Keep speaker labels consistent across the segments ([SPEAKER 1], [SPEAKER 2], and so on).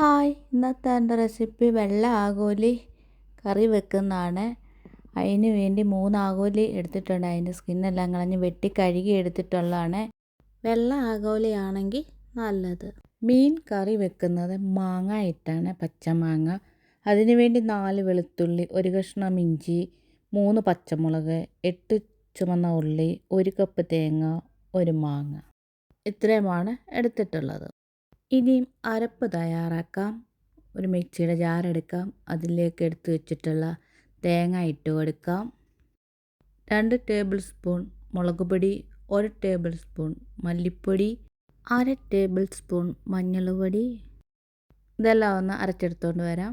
[SPEAKER 1] Hi ഇന്നത്തെ എന്റെ recipe വെള്ള ആകോലി കറി വെക്കുന്നതാണ്. അതിന് വേണ്ടി മൂന്ന് ആകോലി എടുത്തിട്ടുണ്ട്. അതിന്റെ സ്കിന്നെല്ലാം കളഞ്ഞ് വെട്ടി കഴുകി എടുത്തിട്ടുള്ളതാണ്. വെള്ള ആകോലിയാണെങ്കിൽ നല്ലത്. മീൻ കറി വെക്കുന്നത് മാങ്ങ ഇട്ടാണ് പച്ചമാങ്ങ അതിന് വേണ്ടി നാല് വെളുത്തുള്ളി ഒരു കഷ്ണം ഇഞ്ചി മൂന്ന് പച്ചമുളക് എട്ട് ചുമന്ന ഉള്ളി ഒരു കപ്പ് തേങ്ങ ഒരു മാങ്ങ. ഇത്രയുമാണ് എടുത്തിട്ടുള്ളത്. ഇനിയും അരപ്പ് തയ്യാറാക്കാം. ഒരു മിക്സിയുടെ ജാറെടുക്കാം അതിലേക്ക് എടുത്ത് വെച്ചിട്ടുള്ള തേങ്ങ ഇട്ട് കൊടുക്കാം. രണ്ട് ടേബിൾ സ്പൂൺ മുളക് പൊടി ഒരു ടേബിൾ സ്പൂൺ മല്ലിപ്പൊടി അര ടേബിൾ സ്പൂൺ മഞ്ഞൾപ്പൊടി ഇതെല്ലാം ഒന്ന് അരച്ചെടുത്തുകൊണ്ട് വരാം.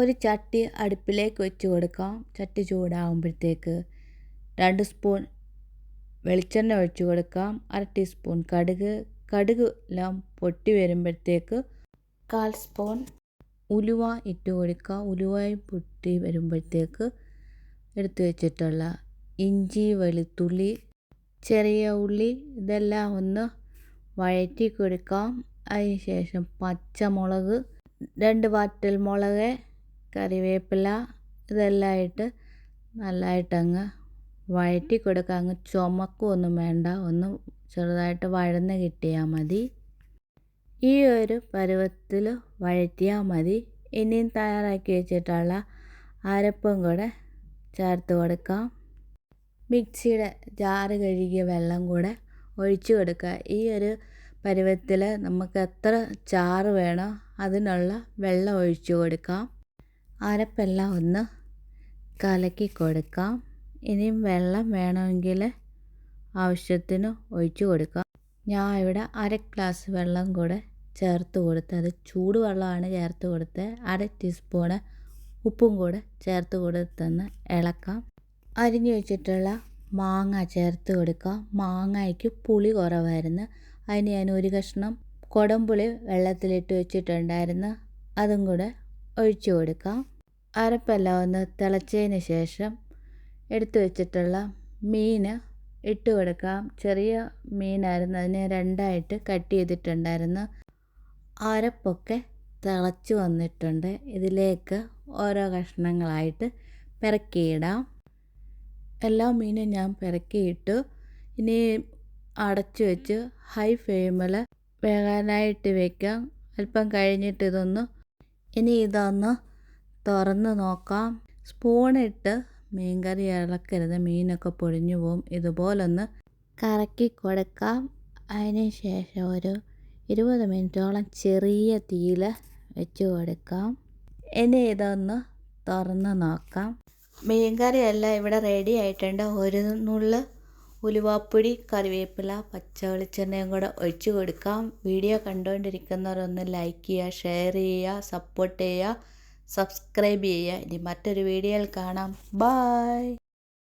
[SPEAKER 1] ഒരു ചട്ടി അടുപ്പിലേക്ക് വെച്ച് കൊടുക്കാം. ചട്ടി ചൂടാകുമ്പോഴത്തേക്ക് രണ്ട് സ്പൂൺ വെളിച്ചെണ്ണ ഒഴിച്ച് കൊടുക്കാം. അര ടീസ്പൂൺ കടുക് കടുക് എല്ലാം പൊട്ടി വരുമ്പോഴത്തേക്ക് കാൽ സ്പൂൺ ഉലുവ ഇട്ട് കൊടുക്കുക. ഉലുവയും പൊട്ടി വരുമ്പോഴത്തേക്ക് എടുത്തു വെച്ചിട്ടുള്ള ഇഞ്ചി വെളുത്തുള്ളി ചെറിയ ഉള്ളി ഇതെല്ലാം ഒന്ന് വഴറ്റി കൊടുക്കാം. അതിന് ശേഷം പച്ചമുളക് രണ്ട് വാറ്റൽ മുളക് കറിവേപ്പില ഇതെല്ലാം ഇട്ട് നല്ലതായിട്ടങ്ങ് വഴറ്റി കൊടുക്കുക. അങ്ങ് ചുമക്കൊന്നും വേണ്ട ഒന്ന് ചെറുതായിട്ട് വഴന്ന് കിട്ടിയാൽ മതി. ഈ ഒരു പരുവത്തിൽ വഴറ്റിയാൽ മതി. ഇനിയും തയ്യാറാക്കി വെച്ചിട്ടുള്ള അരപ്പും കൂടെ ചേർത്ത് കൊടുക്കാം. മിക്സിയുടെ ജാറ് കഴുകിയ വെള്ളം കൂടെ ഒഴിച്ചു കൊടുക്കുക. ഈ ഒരു പരുവത്തിൽ നമുക്ക് എത്ര ചാറ് വേണോ അതിനുള്ള വെള്ളം ഒഴിച്ചു കൊടുക്കാം. അരപ്പെല്ലാം ഒന്ന് കലക്കി കൊടുക്കാം. ഇനിയും വെള്ളം വേണമെങ്കിൽ ആവശ്യത്തിന് ഒഴിച്ചു കൊടുക്കുക. ഞാൻ ഇവിടെ അര ഗ്ലാസ് വെള്ളം കൂടെ ചേർത്ത് കൊടുത്ത് അത് ചൂട് വെള്ളമാണ് ചേർത്ത് കൊടുത്ത്. അര ടീസ്പൂണ് ഉപ്പും കൂടെ ചേർത്ത് കൊടുത്തൊന്ന് ഇളക്കാം. അരിഞ്ഞു വെച്ചിട്ടുള്ള മാങ്ങ ചേർത്ത് കൊടുക്കുക. മാങ്ങയ്ക്ക് പുളി കുറവായിരുന്നു. അതിന് ഞാൻ ഒരു കഷ്ണം കുടംപുളി വെള്ളത്തിലിട്ട് വെച്ചിട്ടുണ്ടായിരുന്നു. അതും കൂടെ ഒഴിച്ചു കൊടുക്കാം അരപ്പെല്ലാം ഒന്ന് തിളച്ചതിന് ശേഷം എടുത്തു വെച്ചിട്ടുള്ള മീൻ ഇട്ട് കൊടുക്കാം. ചെറിയ മീനായിരുന്നു. അതിനെ രണ്ടായിട്ട് കട്ട് ചെയ്തിട്ടുണ്ടായിരുന്നു. അരപ്പൊക്കെ തിളച്ച് വന്നിട്ടുണ്ട്. ഇതിലേക്ക് ഓരോ കഷ്ണങ്ങളായിട്ട് പിറക്കിയിടാം. എല്ലാ മീനും ഞാൻ പിറക്കിയിട്ടു. ഇനി അടച്ചു വെച്ച് ഹൈ ഫ്ലെയിമിൽ വേകാനായിട്ട് വെക്കാം. അല്പം കഴിഞ്ഞിട്ട് ഇതൊന്ന് ഇനി ഇതൊന്ന് തുറന്ന് നോക്കാം. സ്പൂണിട്ട് മീൻകറി ഇളക്കരുത് മീനൊക്കെ പൊഴിഞ്ഞു പോവും. ഇതുപോലൊന്ന് കറക്കി കൊടുക്കാം. അതിന് ശേഷം ഒരു ഇരുപത് മിനിറ്റോളം ചെറിയ തീയിൽ വെച്ച് കൊടുക്കാം. ഇനി ഇതൊന്ന് തുറന്ന് നോക്കാം. മീൻകറിയെല്ലാം ഇവിടെ റെഡി ആയിട്ടുണ്ട്. ഒരു നുള്ള് ഉലുവാപ്പൊടി കറിവേപ്പില പച്ച വെളിച്ചെണ്ണയും കൂടെ ഒഴിച്ചു കൊടുക്കാം. വീഡിയോ കണ്ടുകൊണ്ടിരിക്കുന്നവരൊന്ന് ലൈക്ക് ചെയ്യുക ഷെയർ ചെയ്യുക സപ്പോർട്ട് ചെയ്യുക. സബ്സ്ക്രൈബ് ചെയ്യുക. ഇനി മറ്റൊരു വീഡിയോയിൽ കാണാം. ബായ്